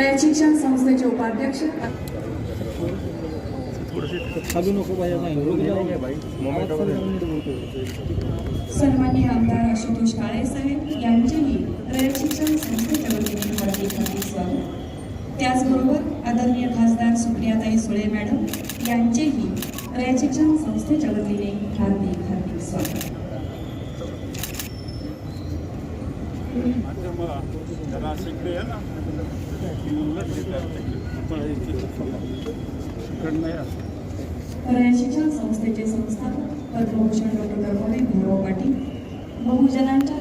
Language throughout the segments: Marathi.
रयत शिक्षण संस्थेचे उपाध्यक्ष. सन्मान्य आमदार आशुतोष काळे साहेब यांचेही रयत शिक्षण संस्थेच्या वतीने हार्दिक हार्दिक स्वागत. त्याचबरोबर आदरणीय खासदार सुप्रियाताई सुळे मॅडम यांचेही रयत शिक्षण संस्थेच्या वतीने हार्दिक हार्दिक स्वागत. रयत शिक्षण संस्थेचे संस्थापक पद्मभूषण डॉक्टर कर्मवीर भीमराव पाटील बहुजनांच्या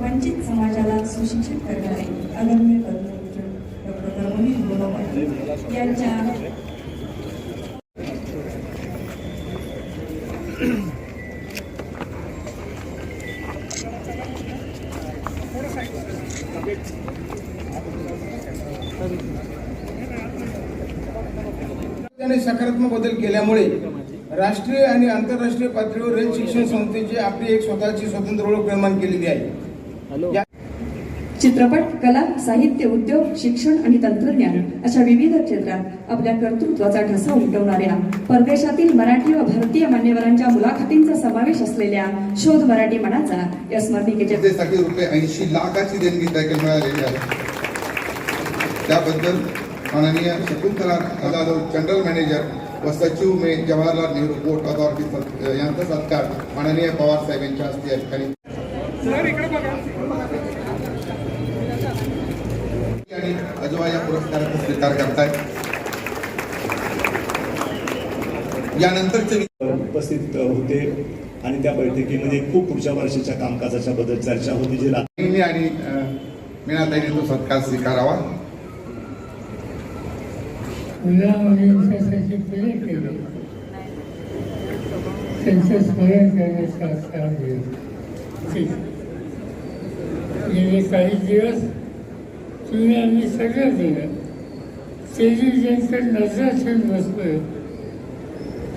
वंचित समाजाला सुशिक्षित करणारे अगम्य पद्मभूषण डॉक्टर कर्मवीर भीमराव पाटील यांच्या त्याने सकारात्मक बदल केल्यामुळे राष्ट्रीय आणि आंतरराष्ट्रीय पातळीवर रयत शिक्षण संस्थेची आपली एक स्वतःची स्वतंत्र ओळख निर्माण केलेली आहे. चित्रपट कला साहित्य उद्योग शिक्षण आणि तंत्रज्ञान अशा विविध क्षेत्रात आपल्या कर्तृत्वाचा ठसा उमटवणाऱ्या परदेशातील मराठी व भारतीय मान्यवरांच्या मुलाखतींचा समावेश असलेल्या शोध मराठी मनाचा या स्मरणिकेच्या रुपये ऐंशी लाखाची देणगी मिळालेली आहे. त्याबद्दल माननीय शकुंतला जाधव जनरल मॅनेजर व सचिव मे जवाहरलाल नेहरू पोर्ट अथॉरिटी यांचा सत्कार माननीय पवार साहेब यांच्या हस्ते या ठिकाणी. आणि अजवा या पुरस्काराचा स्वीकार करतायत यानंतरचे उपस्थित होते आणि त्या बैठकीमध्ये खूप पुढच्या वर्षाच्या कामकाजाच्या बद्दल चर्चा होती जी आणि मीनाताईने तो सत्कार स्वीकारावा. मुलामध्ये विश्वासाची फुले केली त्यांचं स्मरण करण्याचा असा ठीक. गेले काही दिवस तुम्ही आम्ही सगळं दिलं टेलिव्हिजनकडे नजर ठेवून बसतोय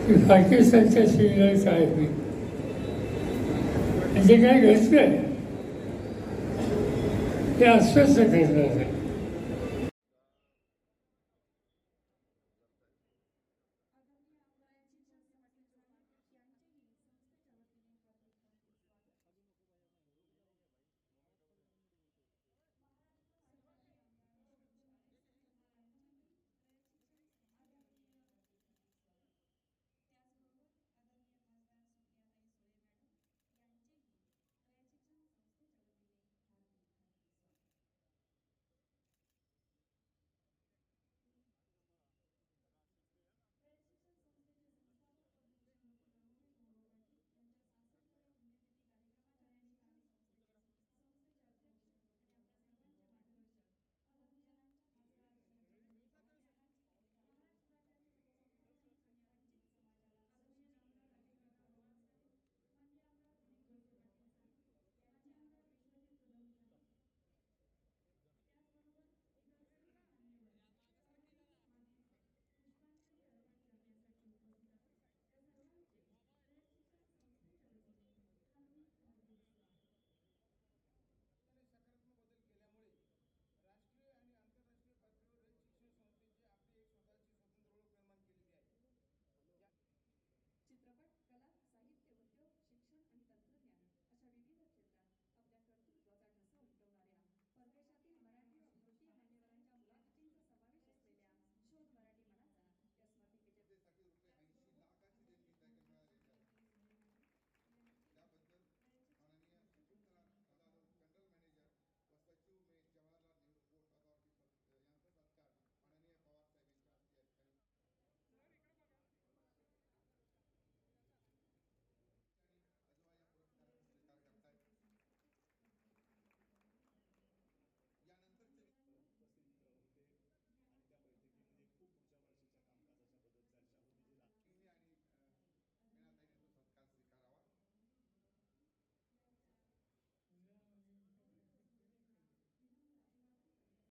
की पाकिस्तानच्या सीमेला काय होईल म्हणजे काय घडतंय ते अस्वस्थ करणार आहे